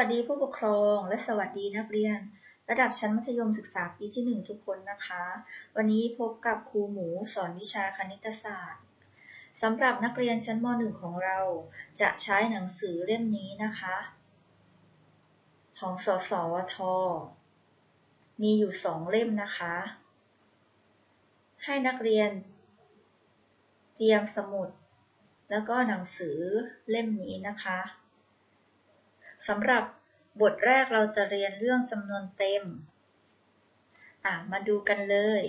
วัสดีผู้ปกครองและสวัสดีนักเรียน ระดับชั้นมัธยมศึกษาปีที่ 1 ทุกคนนะคะ วันนี้พบกับครูหมูสอนวิชาคณิตศาสตร์สำหรับนักเรียนชั้นม .1 ของเรา จะใช้หนังสือเล่มนี้นะคะ ของสสวท มีอยู่สองเล่มนะคะ ให้นักเรียน เตรียมสมุด แล้วก็หนังสือเล่มนี้นะคะ สำหรับบทแรกเราจะเรียนเรื่องจำนวนเต็ม มาดูกันเลย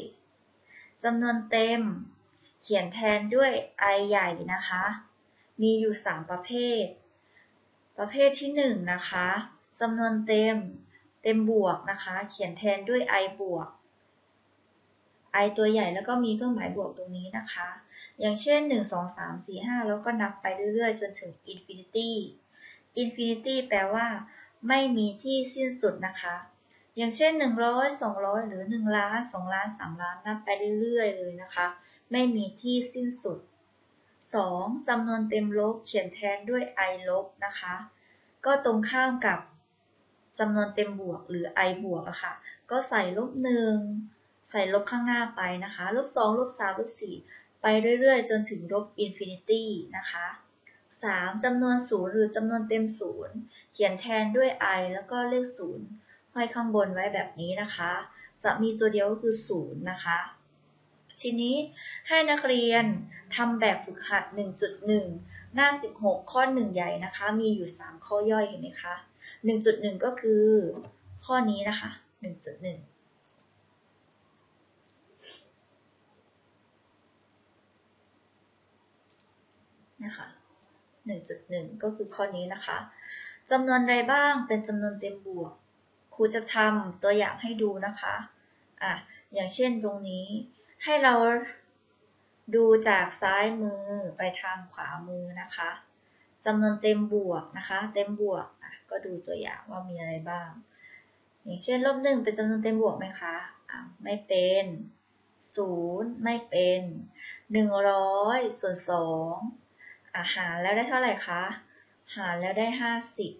จำนวนเต็ม เขียนแทนด้วย i ใหญ่นะคะ มีอยู่ 3 ประเภท ประเภทที่ 1 นะคะจำนวนเต็ม เต็มบวกนะคะ เขียนแทนด้วย i บวก i ตัวใหญ่แล้วก็มีเครื่องหมายบวกตรงนี้นะคะ อย่างเช่น 1 2 3 4 5 แล้วก็นับไปเรื่อยๆ จนถึง infinity infinity แปลว่า ไม่มีที่สิ้นสุดนะคะ อย่างเช่น 100 200 หรือ 1 ล้าน 2 ล้าน 3 ล้าน นับไปเรื่อยๆ เลยนะคะ ไม่มีที่สิ้นสุด 2. จำนวนเต็มลบเขียนแทนด้วย i ลบนะคะ ก็ตรงข้ามกับจำนวนเต็มบวกหรือ i บวกอะค่ะ ก็ใส่ลบหนึ่งใส่ลบข้างหน้าไปนะคะ ลบสองลบสามลบสี่ไปเรื่อยๆ จนถึงลบอินฟินิตี้นะคะ 3. จำนวนศูนย์หรือจำนวนเต็มศูนย์เขียนแทนด้วย i แล้วก็เลขศูนย์ห้อยข้างบนไว้แบบนี้นะคะ จะมีตัวเดียวก็คือศูนย์นะคะ ทีนี้ให้นักเรียนทำแบบฝึกหัด 1.1 หน้า 16 ข้อ 1 ใหญ่นะคะ มีอยู่ 3 ข้อย่อยเห็นไหมคะ 1.1 ก็คือข้อนี้นะคะ 1.1นะคะ 1.1 ก็คือข้อนี้นะคะจำนวนใดบ้างเป็นจำนวนเต็มบวก ครูจะทำตัวอย่างให้ดูนะคะอะอย่างเช่นตรงนี้ให้เราดูจากซ้ายมือไปทางขวามือนะคะจำนวนเต็มบวกนะคะ เต็มบวกอะก็ดูตัวอย่างว่ามีอะไรบ้าง อย่างเช่นลบหนึ่งเป็นจำนวนเต็มบวกไหมคะอะไม่เป็นศูนย์ไม่เป็นหนึ่งร้อยส่วนสอง อาหารแล้วได้เท่าไหร่คะ หารแล้วได้ห้าสิบ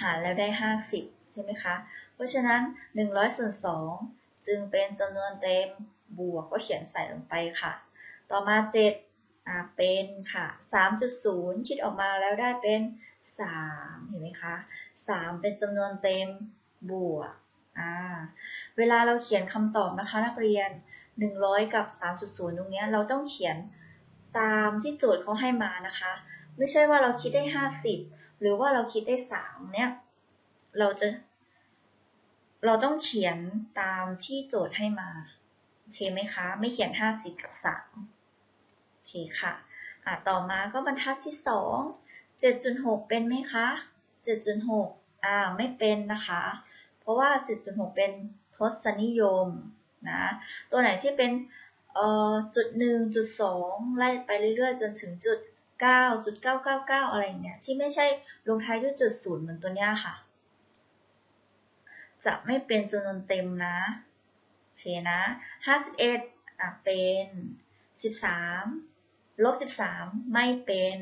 หารแล้วได้ห้าสิบใช่ไหมคะ เพราะฉะนั้นหนึ่งร้อยส่วนสองจึงเป็นจำนวนเต็มบวกก็เขียนใส่ลงไปค่ะ ต่อมาเจ็ดเป็นค่ะสามจุดศูนย์คิดออกมาแล้วได้เป็นสามเห็นไหมคะสามเป็นจำนวนเต็มบวกอ่าเวลาเราเขียนคำตอบนะคะนักเรียน 100 กับ 3.0 ตรงนี้เราต้องเขียนตามที่โจทย์เขาให้มานะคะ ไม่ใช่ว่าเราคิดได้ 50 หรือว่าเราคิดได้ 3 เนี่ย เราจะ เราต้องเขียนตามที่โจทย์ให้มา โอเคไหมคะ ไม่เขียน 50 กับ 3 โอเคค่ะอะ ต่อมาก็บรรทัดที่ 2 7.6 เป็นไหมคะ 7.6 อ่า ไม่เป็นนะคะ เพราะว่า 7.6 เป็นทศนิยม นะตัวไหนที่เป็นจุดหนึ่งจุดสองไล่ไปเรื่อยๆ จนถึงจุดเก้าจุดเก้าเก้าเก้าอะไรเงี้ยที่ไม่ใช่ลงท้ายด้วยจุดศูนย์เหมือนตัวเนี้ยค่ะ จะไม่เป็นจำนวนเต็มนะโอเคนะห้าสิบเอ็ดอะเป็นสิบสามลบสิบสามไม่เป็น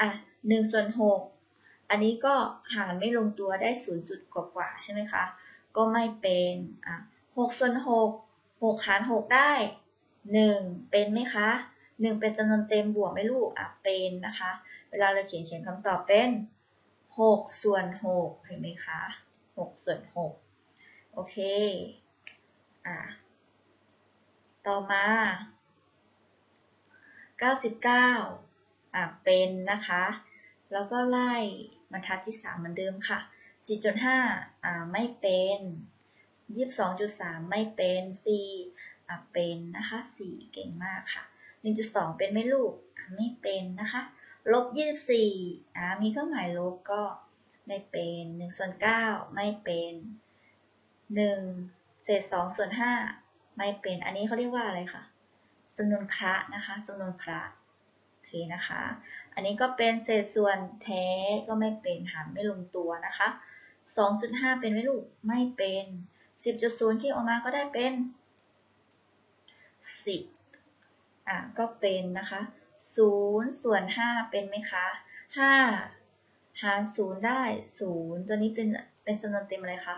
อะหนึ่งส่วนหกอันนี้ก็หารไม่ลงตัวได้ศูนย์จุดกว่าๆใช่ไหมคะ ก็ไม่เป็นอะหกส่วนหก หกหารหกได้หนึ่งเป็นไหมคะหนึ่งเป็นจำนวนเต็มบวกไหมลูกอะเป็นนะคะ เวลาเราเขียนเขียนคำตอบเป็นหกส่วนหกเห็นไหมคะหกส่วนหกโอเค อะ ต่อมาเก้าสิบเก้าอะ เป็นนะคะ แล้วก็ไล่บรรทัดที่สามเหมือนเดิมค่ะจีจุดห้าอ่า ไม่เป็น ยี่สิบสองจุดสามไม่เป็นสี่อะเป็นนะคะสี่เก่งมากค่ะหนึ่งจุดสองเป็นไม่ลูกอะไม่เป็นนะคะลบยี่สิบสี่อะมีเครื่องหมายลบก็ไม่เป็นหนึ่งส่วนเก้าไม่เป็นหนึ่งเศษสองส่วนห้าไม่เป็น อันนี้เขาเรียกว่าอะไรคะจำนวนคระนะคะจำนวนคระโอเคนะคะ อันนี้ก็เป็นเศษส่วนแท้ก็ไม่เป็นหารไม่ลงตัวนะคะ2.5เป็นไหมลูกไม่เป็น 10.0ที่ออกมาก็ได้เป็น 10 อะ ก็เป็นนะคะ 0 ส่วน 5 เป็นไหมคะห้าหารศูนย์ได้ศูนย์ตัวนี้เป็น เป็นจำนวนเต็มอะไรคะ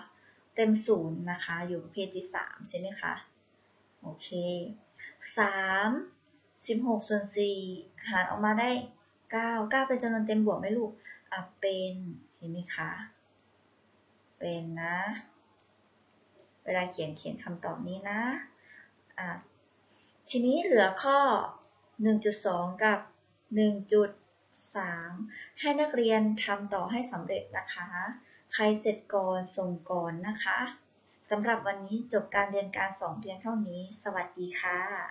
เต็มศูนย์นะคะ อยู่ประเภทที่สามใช่ไหมคะ โอเคสามสิบหกส่วนสี่หารออกมาได้เก้าเก้าเป็นจำนวนเต็มบวกไหมลูก อะ เป็น เห็นไหมคะ เป็นนะ เวลาเขียนเขียนคำตอบนี้นะอะทีนี้เหลือข้อ 1.2 กับ 1.3 ให้นักเรียนทำต่อให้สำเร็จนะคะ ใครเสร็จก่อนส่งก่อนนะคะสำหรับวันนี้จบการเรียนการสอนเพียงเท่านี้ สวัสดีค่ะ